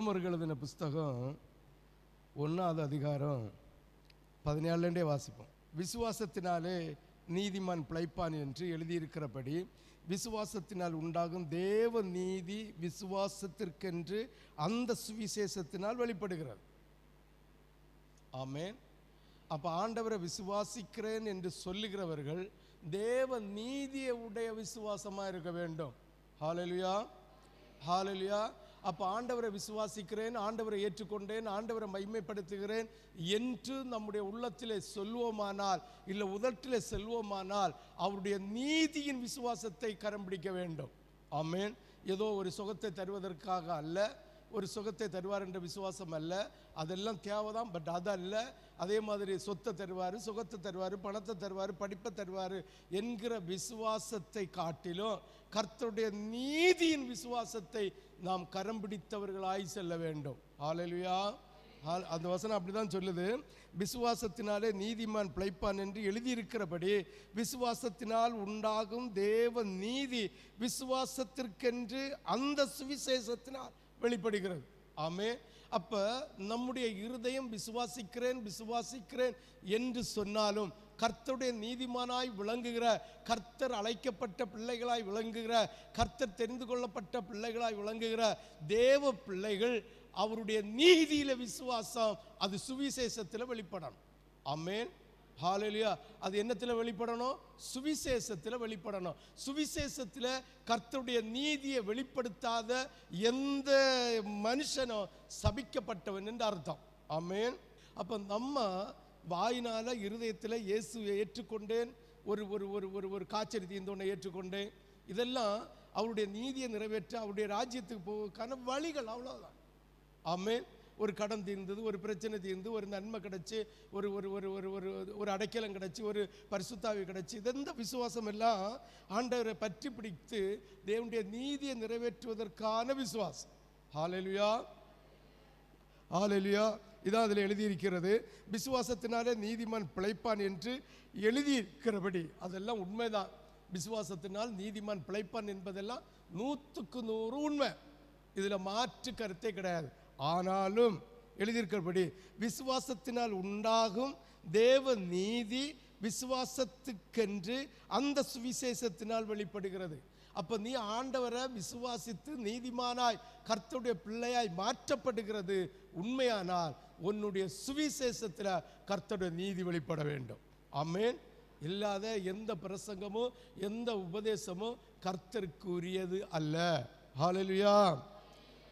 ரோமர்கள் எழுதின புஸ்தகம் ஒன்றாவது அதிகாரம் பதினேழுலேருந்தே வாசிப்போம். விசுவாசத்தினாலே நீதிமான் பிழைப்பான் என்று எழுதியிருக்கிறபடி விசுவாசத்தினால் உண்டாகும் தேவ நீதி விசுவாசத்திற்கென்று அந்த சுவிசேஷத்தினால் வெளிப்படுகிறது. ஆமேன். அப்போ ஆண்டவரை விசுவாசிக்கிறேன் என்று சொல்லுகிறவர்கள் தேவ நீதியை உடைய விசுவாசமாக இருக்க வேண்டும். ஹாலலியா ஹாலலியா அப்போ ஆண்டவரை விசுவாசிக்கிறேன் ஆண்டவரை ஏற்றுக்கொண்டேன் ஆண்டவரை மைமைப்படுத்துகிறேன் என்று நம்முடைய உள்ளத்திலே சொல்வோமானால் இல்லை உதட்டிலே செல்வோமானால் அவருடைய நீதியின் விசுவாசத்தை கரம் பிடிக்க வேண்டும். ஆமேன். ஏதோ ஒரு சுகத்தை தருவதற்காக அல்ல ஒரு சுகத்தை தருவார் என்ற விசுவாசம் அல்ல அதெல்லாம் தேவைதான் பட் அது அல்ல அதே மாதிரி சொத்தை தருவார் சுகத்தை தருவார் பணத்தை தருவார் படிப்பை தருவார் என்கிற விசுவாசத்தை காட்டிலும் கர்த்தருடைய நீதியின் விசுவாசத்தை நாம் கரம் பிடித்தவர்களாய் செல்ல வேண்டும். ஆலலுயா ஆல் அந்த வசனம் அப்படிதான் சொல்லுது. விசுவாசத்தினாலே நீதிமான் பிழைப்பான் என்று எழுதியிருக்கிறபடி விசுவாசத்தினால் உண்டாகும் தேவ நீதி விசுவாசத்திற்கென்று அந்த சுவிசேஷத்தினால் வெளிப்படுகிறது. ஆமே அப்ப நம்முடைய இருதயம் விசுவாசிக்கிறேன் விசுவாசிக்கிறேன் என்று சொன்னாலும் கர்த்தருடைய நீதிமானாய் விளங்குகிற கர்த்தர் அழைக்கப்பட்ட பிள்ளைகளாய் விளங்குகிற கர்த்தர் தெரிந்து கொள்ளப்பட்ட பிள்ளைகளாய் விளங்குகிற தேவ பிள்ளைகள் அவருடைய நீதியில விசுவாசம் அது சுவிசேஷத்தில் வெளிப்படணும். ஆமென். ஹாலேலியா அது என்னத்தில் வெளிப்படணும்? சுவிசேஷத்தில் வெளிப்படணும். சுவிசேஷத்தில் கர்த்தருடைய நீதியை வெளிப்படுத்தாத எந்த மனுஷனும் சபிக்கப்பட்டவன் என்று அர்த்தம். ஆமென். அப்போ நம்ம வாயினால இருதயத்தில் இயேசுவை ஏற்றுக்கொண்டேன். ஒரு ஒரு ஒரு ஒரு ஒரு காய்ச்சல் தீந்தோனை ஏற்றுக்கொண்டேன். இதெல்லாம் அவருடைய நீதியை நிறைவேற்ற அவருடைய ராஜ்யத்துக்கு போவதற்கான வழிகள் அவ்வளோதான் ஆமே ஒரு கடன் தீர்ந்தது ஒரு பிரச்சனை தீர்ந்து ஒரு நன்மை கிடச்சி ஒரு ஒரு ஒரு ஒரு ஒரு ஒரு அடைக்கலம் கிடச்சி ஒரு பரிசுத்தாவி கிடச்சி இதெந்த விசுவாசம் எல்லாம் ஆண்டவரை பற்றி பிடித்து தேவனுடைய நீதியை நிறைவேற்றுவதற்கான விசுவாசம். ஹalleluya ஹalleluya இதான் அதில் எழுதியிருக்கிறது. விசுவாசத்தினாலே நீதிமான் பிழைப்பான் என்று எழுதியிருக்கிறபடி. அதெல்லாம் உண்மைதான். விசுவாசத்தினால் நீதிமான் பிழைப்பான் என்பதெல்லாம் நூற்றுக்கு நூறு உண்மை. இதில் மாற்று கருத்தே கிடையாது. ஆனாலும் எழுதியிருக்கிறபடி விசுவாசத்தினால் உண்டாகும் தேவ நீதி விசுவாசத்துக்கென்று அந்த சுவிசேஷத்தினால் வெளிப்படுகிறது. அப்போ நீ ஆண்டவரை விசுவாசித்து நீதிமானாய் கர்த்தருடைய பிள்ளையாய் மாற்றப்படுகிறது உண்மையானால் உன்னுடைய சுவிசேஷத்தில் கர்த்தருடைய நீதி வெளிப்பட வேண்டும். ஆமென். இல்லாத எந்த பிரசங்கமோ எந்த உபதேசமோ கர்த்தருக்கு உரியது அல்ல. ஹalleluya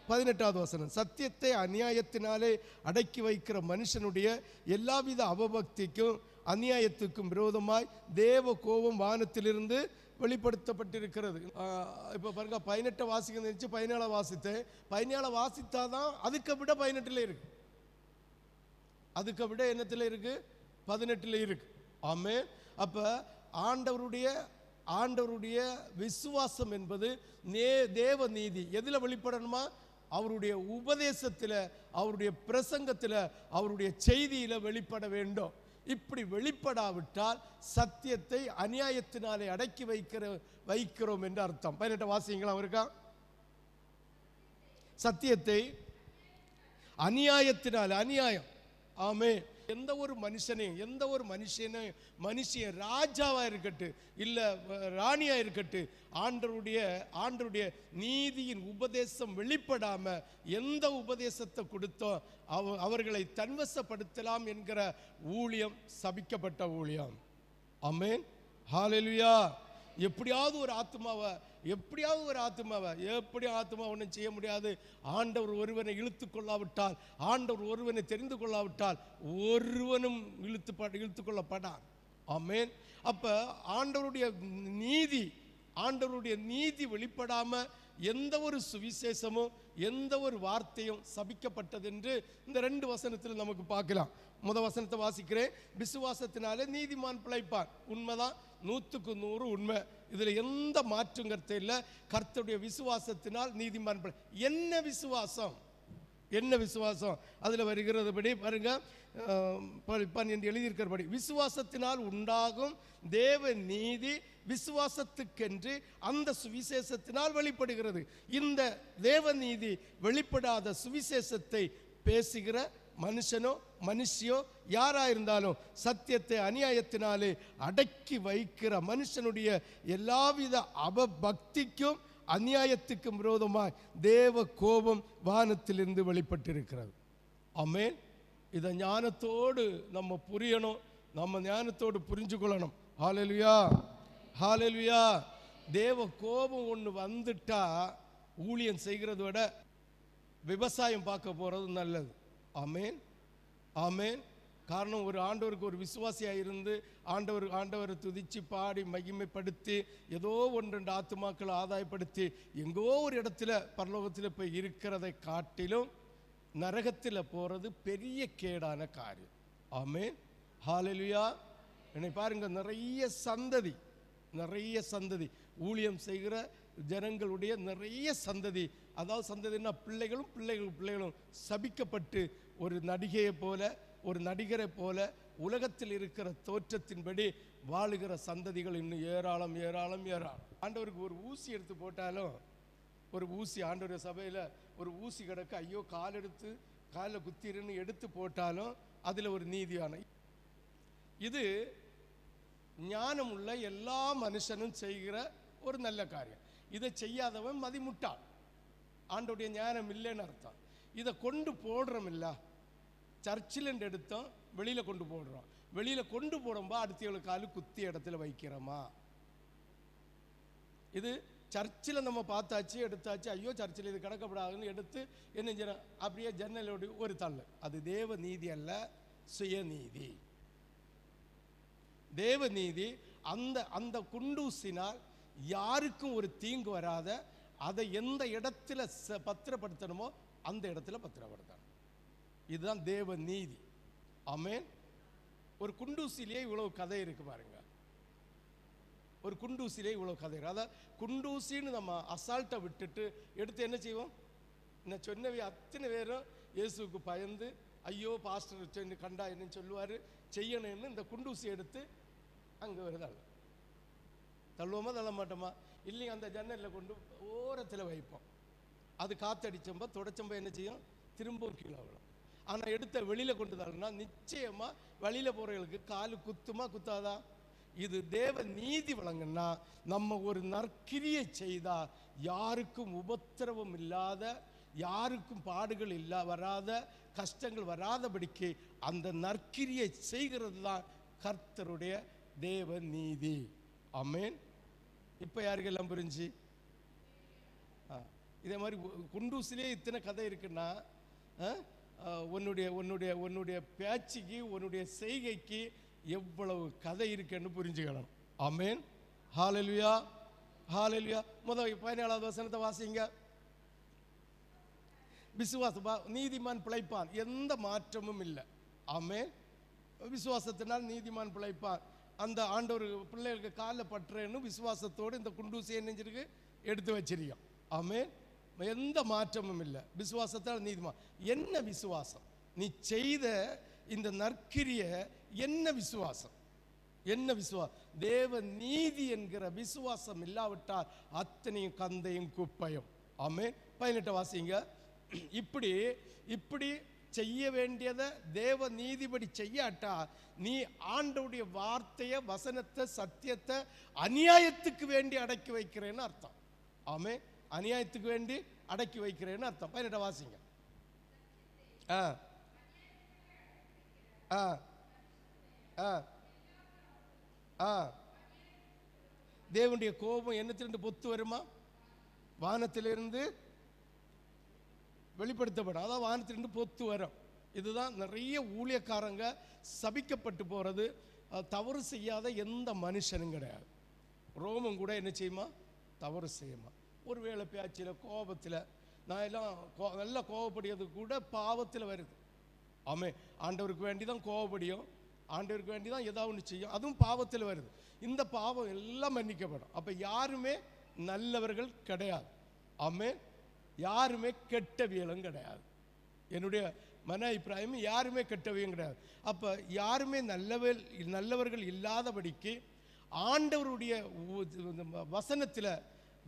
பதினெட்டாவது வசனம். சத்தியத்தை அநியாயத்தினாலே அடக்கி வைக்கிற மனுஷனுடைய எல்லாவித அவபக்திக்கும் அநியாயத்துக்கும் விரோதமாய் தேவ கோபம் வானத்திலிருந்து வெளிப்படுத்தப்பட்டிருக்கிறது. இப்போ பாருங்க பதினெட்டை வாசிக்க நினைச்சு பதினேழை வாசித்தேன். பதினேழை வாசித்தாதான் அதுக்கு விட பதினெட்டில் இருக்கு. அதுக்கு விட என்னத்தில் இருக்கு? பதினெட்டில் இருக்கு. ஆமே அப்ப ஆண்டவருடைய ஆண்டவருடைய விசுவாசம் என்பது நே தேவ நீதி. எதில் வெளிப்படணுமா? அவருடைய உபதேசத்தில் அவருடைய பிரசங்கத்தில் அவருடைய செய்தியில் வெளிப்பட வேண்டும். இப்படி வெளிப்படாவிட்டால் சத்தியத்தை அநியாயத்தினாலே அடக்கி வைக்கிற வைக்கிறோம் என்று அர்த்தம். பதினெட்டு வாசிங்களா இருக்கா? சத்தியத்தை அநியாயத்தினால் அநியாயம். ஆமே எந்த ஒரு மனுஷனையும் எந்த ஒரு மனுஷனையும் மனுஷன் ராஜாவாக இருக்கட்டும் இல்லை ராணியாக இருக்கட்டு இருக்கட்டும் ஆண்டருடைய ஆண்டருடைய நீதியின் உபதேசம் வெளிப்படாமல் எந்த உபதேசத்தை கொடுத்தோ அவ அவர்களை தன்வசப்படுத்தலாம் என்கிற ஊழியம் சபிக்கப்பட்ட ஊழியம். அமேன் ஹாலெலுயா எப்படியாவது ஒரு ஆத்மாவை எப்படியாவது ஒரு ஆத்மாவை எப்படி ஆத்மா ஒன்றும் செய்ய முடியாது. ஆண்டவர் ஒருவனை இழுத்து கொள்ளாவிட்டால் ஆண்டவர் ஒருவனை தெரிந்து கொள்ளாவிட்டால் ஒருவனும் இழுத்து இழுத்து கொள்ளப்படான் ஆமேன். அப்போ ஆண்டவருடைய நீதி ஆண்டவருடைய நீதி வெளிப்படாமல் எந்த ஒரு சுவிசேஷமும் எந்த ஒரு வார்த்தையும் சபிக்கப்பட்டது என்று இந்த ரெண்டு வசனத்தில் நமக்கு பார்க்கலாம். முத வசனத்தை வாசிக்கிறேன். விசுவாசத்தினாலே நீதிமான் பிழைப்பான். உண்மைதான். நூற்றுக்கு நூறு உண்மை. இதில் எந்த மாற்றும் கருத்து இல்லை கர்த்தருடைய விசுவாசத்தினால் நீதிமான் பிழை. என்ன விசுவாசம்? என்ன விசுவாசம்? அதில் வருகிறதுபடி பாருங்க. என்று எழுதியிருக்கிறபடி. விசுவாசத்தினால் உண்டாகும் தேவ நீதி விசுவாசத்துக்கென்று அந்த சுவிசேஷத்தினால் வெளிப்படுகிறது. இந்த தேவநீதி வெளிப்படாத சுவிசேஷத்தை பேசுகிற மனுஷனோ மனுஷியோ யாராக இருந்தாலும் சத்தியத்தை அநியாயத்தினாலே அடக்கி வைக்கிற மனுஷனுடைய எல்லாவித அவபக்திக்கும் அநியாயத்துக்கும் விரோதமாய் தேவ கோபம் வானத்திலிருந்து வெளிப்பட்டிருக்கிறது. ஆமென். இதை ஞானத்தோடு நம்ம புரியணும். நம்ம ஞானத்தோடு புரிஞ்சு கொள்ளணும் ஹாலெல்வியா ஹாலெல்வியா தேவ கோபம் ஒன்று வந்துட்டா ஊழியம் செய்கிறத விட விவசாயம் பார்க்க போகிறது நல்லது. ஆமேன். ஆமேன். காரணம் ஒரு ஆண்டவருக்கு ஒரு விசுவாசியாக இருந்து ஆண்டவர் ஆண்டவரை துதித்து பாடி மகிமைப்படுத்தி ஏதோ ஒன்று ரெண்டு ஆத்துமாக்களை ஆதாயப்படுத்தி எங்கோ ஒரு இடத்துல பரலோகத்தில் போய் இருக்கிறதை காட்டிலும் நரகத்தில் போகிறது பெரிய கேடான காரியம். ஆமே ஹalleluya. என்னை பாருங்கள் நிறைய சந்ததி நிறைய சந்ததி. ஊழியம் செய்கிற ஜனங்களுடைய நிறைய சந்ததி. அதாவது சந்ததினா பிள்ளைகளும் பிள்ளைகள் பிள்ளைகளும் சபிக்கப்பட்டு ஒரு நடிகையை போல ஒரு நடிகரை போல உலகத்தில் இருக்கிற தோற்றத்தின்படி வாழுகிற சந்ததிகள் இன்னும் ஏராளம் ஏராளம் ஏராளம். ஆண்டவருக்கு ஒரு ஊசி எடுத்து போட்டாலும் ஒரு ஊசி ஆண்டவர் சபையில் ஒரு ஊசி கிடக்க ஐயோ கால் எடுத்து காலில் குத்திருன்னு எடுத்து போட்டாலும் அதில் ஒரு நீதியான இது ஞானம் உள்ள எல்லா மனுஷனும் செய்கிற ஒரு நல்ல காரியம். இதை செய்யாதவன் மதிமுட்டான். ஆண்டோடைய ஞானம் இல்லைன்னு அர்த்தம். இதை கொண்டு போடுறோம் இல்லை சர்ச்சில் எடுத்தோம் வெளியில கொண்டு போடுறோம். வெளியில கொண்டு போடும்போது அடுத்தவங்களுக்கு காலு குத்தி இடத்துல வைக்கிறோமா? இது சர்ச்சில் நம்ம பார்த்தாச்சு எடுத்தாச்சு ஐயோ சர்ச்சில் இது கிடக்கப்படாதுன்னு எடுத்து என்ன செய்யணும் அப்படியே ஜன்னலோடு ஒரு தள்ளு. அது தேவ நீதி அல்ல சுயநீதி. தேவ நீதி அந்த அந்த குண்டூசினால் யாருக்கும் ஒரு தீங்கு வராத அதை எந்த இடத்துல பத்திரப்படுத்தணுமோ அந்த இடத்துல பத்திரப்படுத்தணும். இதுதான் தேவ நீதி. அமேன் ஒரு குண்டூசிலேயே இவ்வளவு கதை இருக்கு பாருங்க. ஒரு குண்டூசிலே இவ்வளவு கதை இருக்கு. குண்டூசின்னு நம்ம அசால்ட்டை விட்டுட்டு எடுத்து என்ன செய்வோம்? நான் சொன்னவை அத்தனை பேரும் இயேசுவுக்கு பயந்து ஐயோ பாஸ்டர் கண்டா என்னன்னு சொல்லுவார் செய்யணும்னு இந்த குண்டூசி எடுத்து அங்கே வருதாள். தள்ளுவோமா தள்ள மாட்டோமா? இல்லைங்க அந்த ஜன்னலில் கொண்டு ஓரத்தில் வைப்போம். அது காத்தடிச்சோம்போ தொடச்சம்போ என்ன செய்யும்? திரும்பவும் கீழே விழும். ஆனால் எடுத்த வெளியில் கொண்டு தள்ளனா நிச்சயமாக வழியில் போகிறவங்களுக்கு காலு குத்துமா குத்தாதா? இது தேவ நீதி வழங்குன்னா நம்ம ஒரு நற்கிரியை செய்தால் யாருக்கும் உபத்திரவம் இல்லாத யாருக்கும் பாடுகள் இல்லா வராத கஷ்டங்கள் வராதபடிக்கு அந்த நற்கிரியை செய்கிறது தான் கர்த்தருடைய தேவ நீதி. அமேன் இப்போ யாருக்கெல்லாம் புரிஞ்சு? இதே மாதிரி கு- குண்டூசிலே இத்தனை கதை இருக்குன்னா ஆ, உன்னுடைய உன்னுடைய உன்னுடைய பேச்சுக்கு உன்னுடைய செய்கைக்கு எவ்வளவு கதை இருக்குன்னு புரிஞ்சுக்கணும். ஆமேன். ஹாலெல்வியா ஹாலெல்வியா முதல் பதினேழாவது வசனத்தை வாசிங்க. விசுவாசம் நீதிமான் பிழைப்பான். எந்த மாற்றமும் இல்லை. ஆமேன். விசுவாசத்தினால் நீதிமான் பிழைப்பான். அந்த ஆண்டவர் பிள்ளைகளுக்கு காலில் பற்றுறேன்னு விசுவாசத்தோடு இந்த குண்டூசியை நெஞ்சிருக்கு எடுத்து வச்சிருக்கோம் ஆமேன். எந்த மாற்றமும் இல்லை. விசுவாசத்தால் நீதிமான் என்ன விசுவாசம்? நீ செய்த இந்த நற்கிரிய என்ன விசுவாசம்? என்ன விசுவாசம் தேவ நீதி என்கிற விசுவாசம் இல்லாவிட்டால் அத்தனையும் கந்தையும் குப்பையும். ஆமே பதினெட்டு வாசிங்க. இப்படி இப்படி செய்ய வேண்டியதை தேவ நீதிபடி செய்யாட்டா நீ ஆண்டவுடைய வார்த்தையை வசனத்தை சத்தியத்தை அநியாயத்துக்கு வேண்டி அடக்கி வைக்கிறேன்னு அர்த்தம். ஆமே அநியாயத்துக்கு வேண்டி அடக்கி வைக்கிறேன்னு அர்த்தம். பதினெட்ட வாசிங்க. ஆ. ஆ. ஆ. ஆ. தேவனுடைய கோபம் என்னத்திலிருந்து பொத்து வருமா? வானத்திலிருந்து வெளிப்படுத்தப்படும். அதான் வானத்திலிருந்து பொத்து வரும். இதுதான் நிறைய ஊழியக்காரங்க சபிக்கப்பட்டு போகிறது தவறு செய்யாத எந்த மனுஷனும் கிடையாது. ரோமம் கூட என்ன செய்யுமா? தவறு செய்யுமா? ஒரு வேலை பேச்சில் கோபத்தில் நான் எல்லாம் கோ நல்லா கோவப்படுறது கூட பாவத்தில் வருது. ஆமே ஆண்டவருக்கு வேண்டி தான் கோவப்படியும் ஆண்டவருக்கு வேண்டி தான் ஏதாவது ஒன்று செய்யும் அதுவும் பாவத்தில் வருது. இந்த பாவம் எல்லாம் மன்னிக்கப்படும். அப்போ யாருமே நல்லவர்கள் கிடையாது. ஆமே யாருமே கெட்டவியலும் கிடையாது. என்னுடைய மன அபிப்பிராயம் யாருமே கெட்டவையும் கிடையாது. அப்போ யாருமே நல்லவர் நல்லவர்கள் இல்லாதபடிக்கு ஆண்டவருடைய இந்த வசனத்தில்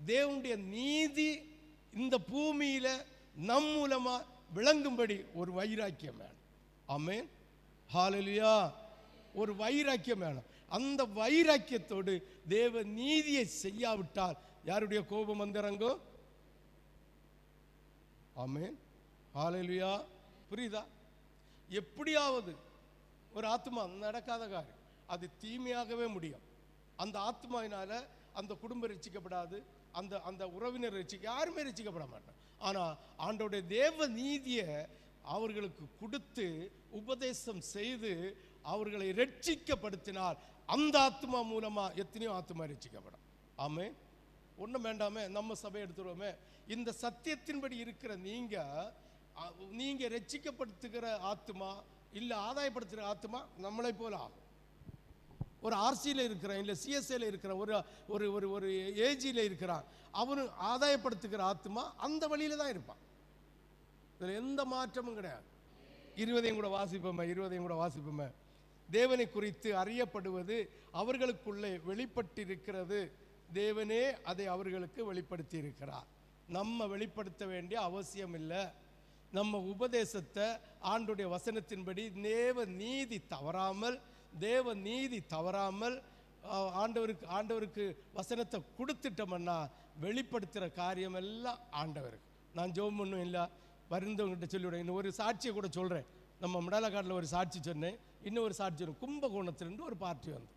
தேவனுடைய நீதி இந்த பூமியில நம் மூலமாக விளங்கும்படி ஒரு வைராக்கியம் வேணும். ஆமேன். ஹாலலியா ஒரு வைராக்கியம் வேணும். அந்த வைராக்கியத்தோடு தேவ நீதியை செய்யாவிட்டால் யாருடைய கோபம் வந்துறங்கோ ஆமேன். ஹாலலியா புரியுதா? எப்படியாவது ஒரு ஆத்மா நடக்காத காரியம். அது தீமையாகவே முடியும். அந்த ஆத்மாவினால அந்த குடும்பம் ரசிக்கப்படாது. அந்த அந்த உறவினர் ரசிக்க யாருமே ரசிக்கப்பட மாட்டாங்க. ஆனால் ஆண்டோடைய தேவ நீதியை அவர்களுக்கு கொடுத்து உபதேசம் செய்து அவர்களை ரட்சிக்கப்படுத்தினால் அந்த ஆத்மா மூலமா எத்தனையோ ஆத்மா ரட்சிக்கப்படும். ஆமே ஒன்றும் வேண்டாமே நம்ம சபை எடுத்துருவோமே. இந்த சத்தியத்தின்படி இருக்கிற நீங்கள் நீங்கள் ரட்சிக்கப்படுத்துகிற ஆத்மா இல்லை ஆதாயப்படுத்துகிற ஆத்மா நம்மளை போல ஆகும். ஒரு ஆர்சியில் இருக்கிறான் இல்லை சிஎஸ்ஏல இருக்கிற ஒரு ஒரு ஒரு ஒரு ஏஜியில் இருக்கிறான். அவனு ஆதாயப்படுத்துகிற ஆத்மா அந்த வழியில தான் இருப்பான். இதில் எந்த மாற்றமும் கிடையாது. இருபதையும் கூட வாசிப்போமே இருபதையும் கூட வாசிப்போமே. தேவனை குறித்து அறியப்படுவது அவர்களுக்குள்ளே வெளிப்பட்டிருக்கிறது. தேவனே அதை அவர்களுக்கு வெளிப்படுத்தி இருக்கிறார் நம்ம வெளிப்படுத்த வேண்டிய அவசியம் இல்லை. நம்ம உபதேசத்தை ஆண்டுடைய வசனத்தின்படி தேவ நீதி தவறாமல் தேவ நீதி தவறாமல் ஆண்டவருக்கு ஆண்டவருக்கு வசனத்தை கொடுத்துட்டோம்னா வெளிப்படுத்துகிற காரியம் எல்லாம் ஆண்டவருக்கு. நான் ஜோம் ஒன்றும் இல்லை வருந்தவங்கிட்ட சொல்லிவிடுவேன் இன்னும் ஒரு சாட்சியை கூட சொல்கிறேன் நம்ம மிடலக்காட்டில் ஒரு சாட்சி சொன்னேன். இன்னும் ஒரு சாட்சி சொன்னேன் கும்பகோணத்துலேருந்து ஒரு பார்ட்டி வந்து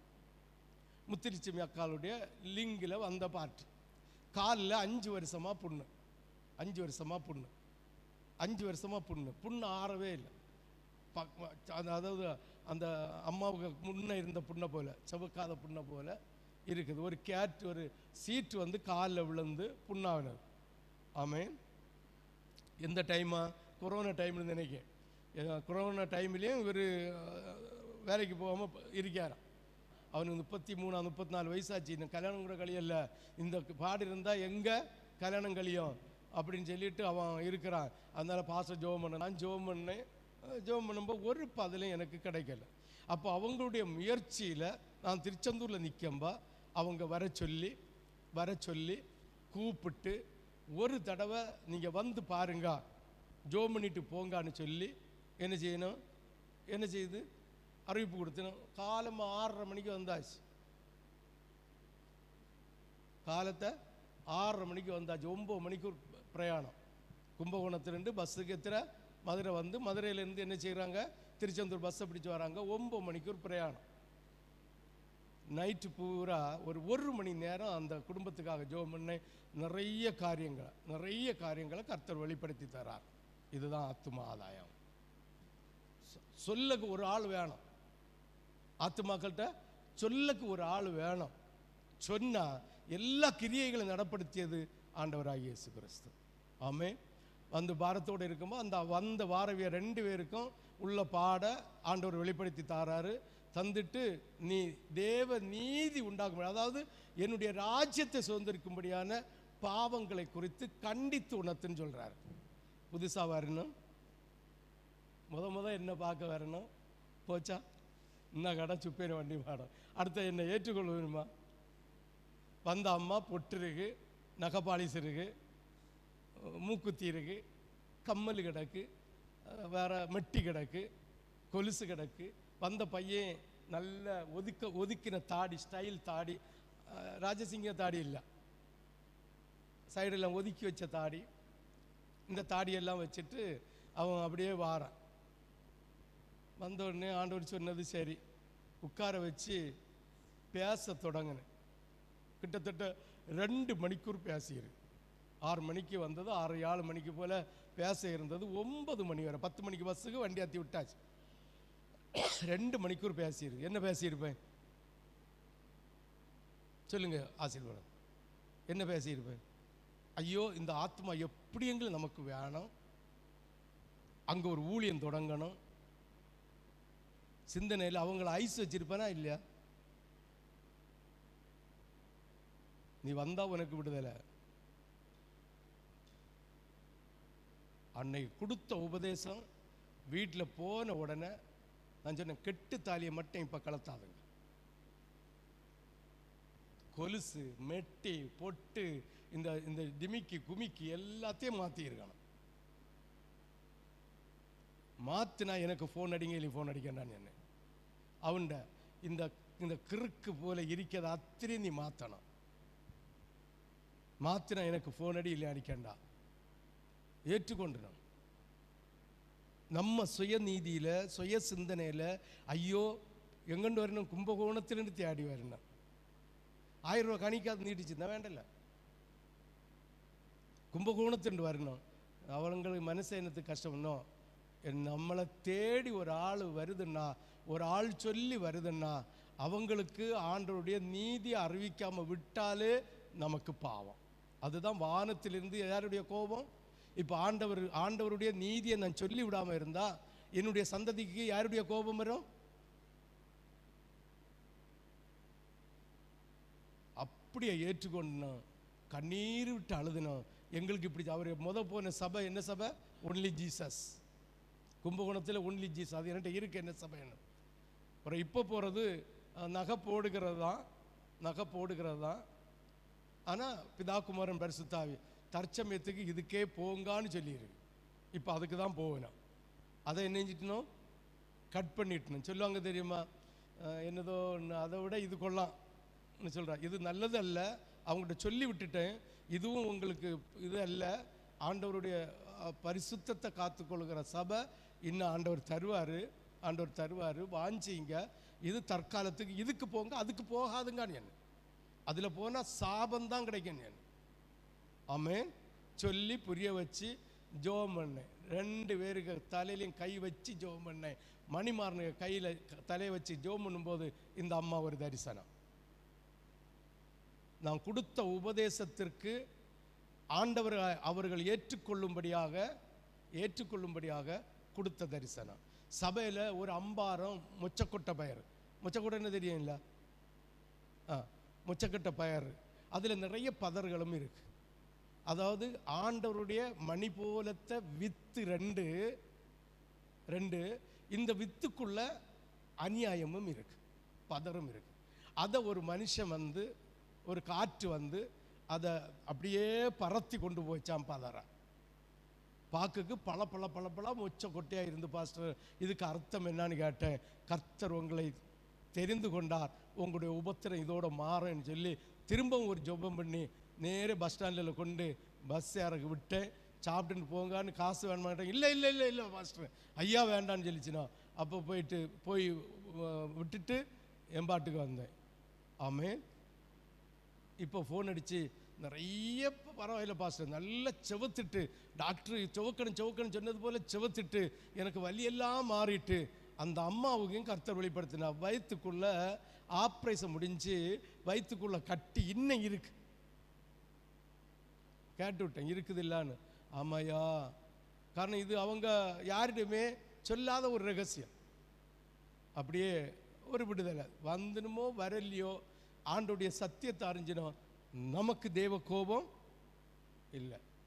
முத்திரிச்சிமி அக்காளுடைய லிங்கில் வந்த பார்ட்டி காலில் அஞ்சு வருஷமாக புண்ணு. அஞ்சு வருஷமாக புண்ணு. அஞ்சு வருஷமாக புண்ணு. புண்ணு ஆறவே இல்லை. அதாவது அந்த அம்மாவுக்கு முன்னே இருந்த புண்ணை போல் செவக்காத புண்ணை போல் இருக்குது. ஒரு கேட் ஒரு சீட்டு வந்து காலில் விழுந்து புண்ணாகினது ஆமேன். எந்த டைமா? கொரோனா டைம்னு நினைக்கிறேன். கொரோனா டைம்லேயும் இவர் வேலைக்கு போகாமல் இருக்காராம். அவனுக்கு முப்பத்தி மூணா முப்பத்தி நாலு வயசாச்சு. இந்த கல்யாணம் கூட கழியல. இந்த பாடு இருந்தால் எங்கே கல்யாணம் கழியும்? அப்படின்னு சொல்லிட்டு அவன் இருக்கிறான். அதனால் பாச ஜோம் பண்ண நான் ஜோம் பண்ணேன். ஜோம் பண்ணும்போது ஒரு பதிலும் எனக்கு கிடைக்கல. அப்போ அவங்களுடைய முயற்சியில் நான் திருச்செந்தூரில் நிற்கம்பா அவங்க வர சொல்லி வர சொல்லி கூப்பிட்டு ஒரு தடவை நீங்கள் வந்து பாருங்க ஜோம் பண்ணிட்டு போங்கன்னு சொல்லி என்ன செய்யணும்? என்ன செய்யுது அறிவிப்பு கொடுத்தணும் காலம் ஆறரை மணிக்கு வந்தாச்சு. காலத்தை ஆறரை மணிக்கு வந்தாச்சு. ஒம்பது மணிக்கு பிரயாணம். கும்பகோணத்துலேருந்து பஸ்ஸுக்கு எத்தனை? மதுரை வந்து மதுரையிலேருந்து என்ன செய்கிறாங்க திருச்செந்தூர் பஸ்ஸை பிடிச்சி வராங்க. ஒம்பது மணிக்கு ஒரு பிரயாணம். நைட்டு பூரா ஒரு ஒரு மணி நேரம் அந்த குடும்பத்துக்காக ஜோம் பண்ணி நிறைய காரியங்களை நிறைய காரியங்களை கர்த்தர் வெளிப்படுத்தி தரார். இதுதான் ஆத்தும ஆதாயம். சொல்லுக்கு சொல்லக்கு ஒரு ஆள் வேணும். ஆத்துமாக்கள்கிட்ட சொல்லக்கு ஒரு ஆள் வேணும். சொன்னா எல்லா கிரியைகளும் நடப்படுத்தியது ஆண்டவராகிய இயேசு கிறிஸ்து. ஆமே வந்து பாரத்தோடு இருக்கும்போது அந்த வந்த வாரவிய ரெண்டு பேருக்கும் உள்ள பாட ஆண்டவர் வெளிப்படுத்தி தாராரு. தந்துட்டு நீ தேவ நீதி உண்டாகும் அதாவது என்னுடைய ராஜ்யத்தை சுதந்திரிக்கும்படியான பாவங்களை குறித்து கண்டித்து உணர்த்துன்னு சொல்கிறார் புதுசாக வரணும்? முத முத என்ன பார்க்க வரணும்? போச்சா? இன்னும் கடை சுப்பேரி வண்டி பாடம். அடுத்த என்னை ஏற்றுக்கொள்ளுமா வந்த அம்மா பொட்டிருக்கு இருக்கு மூக்குத்தி இருக்கு கம்மல் கிடக்கு வேறு வேற மெட்டி கிடக்கு கொலுசு கிடக்கு. வந்த பையன் நல்ல ஒதுக்க ஒதுக்கின தாடி ஸ்டைல் தாடி ராஜசிங்க தாடி இல்லை. சைடெல்லாம் ஒதுக்கி வச்ச தாடி. இந்த தாடியெல்லாம் வச்சுட்டு அவன் அப்படியே வாரான். வந்த உடனே ஆண்டவர் சொன்னது சரி. உட்கார வச்சு பேச தொடங்கினேன். கிட்டத்தட்ட ரெண்டு மணிக்கூர் பேசியிருக்கு. ஆறு மணிக்கு வந்தது ஆறு ஏழு மணிக்கு போல் பேச இருந்தது. ஒன்பது மணி வரை பத்து மணிக்கு பஸ்ஸுக்கு வண்டி அத்தி விட்டாச்சு. ரெண்டு மணிக்கூர் பேசியிருக்கு. என்ன பேசியிருப்பேன் சொல்லுங்க ஆசீர்வாதம். என்ன பேசியிருப்பேன் ஐயோ இந்த ஆத்மா எப்படியெங்கிலும் நமக்கு வேணும். அங்கே ஒரு ஊழியம் தொடங்கணும். சிந்தனையில் அவங்கள ஐஸ் வச்சிருப்பேனா இல்லையா? நீ வந்தால் உனக்கு விடுதலை. அன்னைக்கு கொடுத்த உபதேசம் வீட்டில் போன உடனே நான் சொன்னேன் கெட்டு தாலியை மட்டும் இப்போ கலத்தாதுங்க. கொலுசு மெட்டி பொட்டு இந்த இந்த டிமிக்கி குமிக்கி எல்லாத்தையும் மாற்றிருக்கணும் மாற்றினா எனக்கு ஃபோன் அடிங்க இல்லை ஃபோன் அடிக்கண்டான்னு என்ன அவன்ட இந்த இந்த கிறுக்கு போல இருக்கிறத அத்திரி நீ மாற்றணும் மாற்றினா எனக்கு ஃபோன் அடி இல்லை அடிக்கண்டா. ஏற்றுக்கொண்டுணும் நம்ம சுயநீதியில் சுய சிந்தனையில் ஐயோ எங்கண்டு வரணும்? கும்பகோணத்திலிருந்து தேடி வரணும். ஆயிரம் ரூபா கணிக்காது நீட்டிச்சுருந்தா வேண்டல. கும்பகோணத்திலிருந்து வரணும். அவங்களுக்கு மனசு என்னத்துக்கு கஷ்டம்னோ? நம்மளை தேடி ஒரு ஆள் வருதுன்னா ஒரு ஆள் சொல்லி வருதுன்னா அவங்களுக்கு ஆண்டருடைய நீதி அறிவிக்காம விட்டாலே நமக்கு பாவம். அதுதான் வானத்திலிருந்து யாருடைய கோபம்? இப்போ ஆண்டவர் ஆண்டவருடைய நீதியை நான் சொல்லி விடாம இருந்தா என்னுடைய சந்ததிக்கு யாருடைய கோபம் வரும்? அப்படியே ஏற்றுக்கொண்டோம் கண்ணீர் விட்டு அழுதுனோம் எங்களுக்கு இப்படி அவர் முத போன சபை என்ன சபை? ஒன்லி ஜீசஸ் கும்பகோணத்தில் ஒன்லி ஜீசஸ் அது என்கிட்ட இருக்கு என்ன சபைன்னு. அப்புறம் இப்போ போகிறது நகை போடுகிறது தான். நகை போடுகிறது தான். ஆனால் பிதாகுமாரன் பரிசுத்தாவி தற்சமயத்துக்கு இதுக்கே போங்கான்னு சொல்லியிருக்கு இப்போ அதுக்கு தான் போகணும். அதை என்ன செஞ்சிட்டணும்? கட் பண்ணிட்டணும். சொல்லுவாங்க தெரியுமா? என்னதோ ஒன்று அதை விட இது கொள்ளலாம் சொல்கிறேன் இது நல்லது அல்ல. அவங்கள்ட்ட சொல்லி விட்டுட்டேன். இதுவும் உங்களுக்கு இது அல்ல. ஆண்டவருடைய பரிசுத்தத்தை காத்துக்கொள்கிற சபை இன்னும் ஆண்டவர் தருவார். ஆண்டவர் தருவார். வாஞ்சிங்க. இது தற்காலத்துக்கு இதுக்கு போங்க அதுக்கு போகாதுங்கான்னு என்ன? அதில் போனால் சாபந்தான் கிடைக்கும் நான் ஆமென். சொல்லி புரிய வச்சு ஜோம் பண்ணேன் ரெண்டு பேருக்கு தலையிலையும் கை வச்சு ஜோம் பண்ணேன் மணிமாறனுக்கு கையில் தலையை வச்சு ஜோம் பண்ணும்போது இந்த அம்மா ஒரு தரிசனம். நான் கொடுத்த உபதேசத்திற்கு ஆண்டவர் அவர்கள் ஏற்றுக்கொள்ளும்படியாக ஏற்றுக்கொள்ளும்படியாக கொடுத்த தரிசனம். சபையில் ஒரு அம்பாரம் மொச்சக்கொட்டை பயிர். மொச்சக்கொட்டை என்ன தெரியுங்களா? ஆ முச்சக்கொட்டை பயர். அதில் நிறைய பதர்களும் இருக்கு. அதாவது ஆண்டவருடைய மணி போலத்த வித்து ரெண்டு ரெண்டு இந்த வித்துக்குள்ள அநியாயமும் இருக்கு பதரும் இருக்கு. அதை ஒரு மனுஷன் வந்து ஒரு காற்று வந்து அதை அப்படியே பரத்தி கொண்டு போச்சான் பதற. பாக்குக்கு பல பல பல பல மொச்ச கொட்டையாக இருந்து பாஸ்டர் இதுக்கு அர்த்தம் என்னன்னு கேட்டேன். கர்த்தர் உங்களை தெரிந்து கொண்டார். உங்களுடைய உபத்திரம் இதோட மாறேன்னு சொல்லி திரும்பவும் ஒரு ஜெபம் பண்ணி நேரே பஸ் ஸ்டாண்டில் கொண்டு பஸ் இறக்கு விட்டேன் சாப்பிட்டுன்னு போங்கன்னு காசு வேணுமாட்டேன் இல்லை இல்லை இல்லை இல்லை மாஸ்டர் ஐயா வேண்டான்னு சொல்லிச்சுனா அப்போ போயிட்டு போய் விட்டுட்டு எம்பாட்டுக்கு வந்தேன். ஆமே இப்போ ஃபோன் அடித்து நிறைய ப- பரவாயில்ல பாஸ்டர் நல்லா செவத்துட்டு டாக்டர் செவக்கணும் செவக்கணும் சொன்னது போல் செவத்துட்டு எனக்கு வலியெல்லாம் மாறிட்டு அந்த அம்மாவுக்கும் கர்த்தர் வெளிப்படுத்தினா வயிற்றுக்குள்ள ஆப்ரேஷன் முடிஞ்சு வயிற்றுக்குள்ளே கட்டி இன்னும் இருக்குது கேட்டு விட்டேன் இருக்குது இல்லான்னு ஆமாயா காரணம் இது அவங்க யாரிடமே சொல்லாத ஒரு ரகசியம். அப்படியே ஒரு விடுதலை. வந்துனுமோ வரலையோ ஆண்டுடைய சத்தியத்தை அறிஞ்சினோம். நமக்கு தேவ கோபம் இல்லை.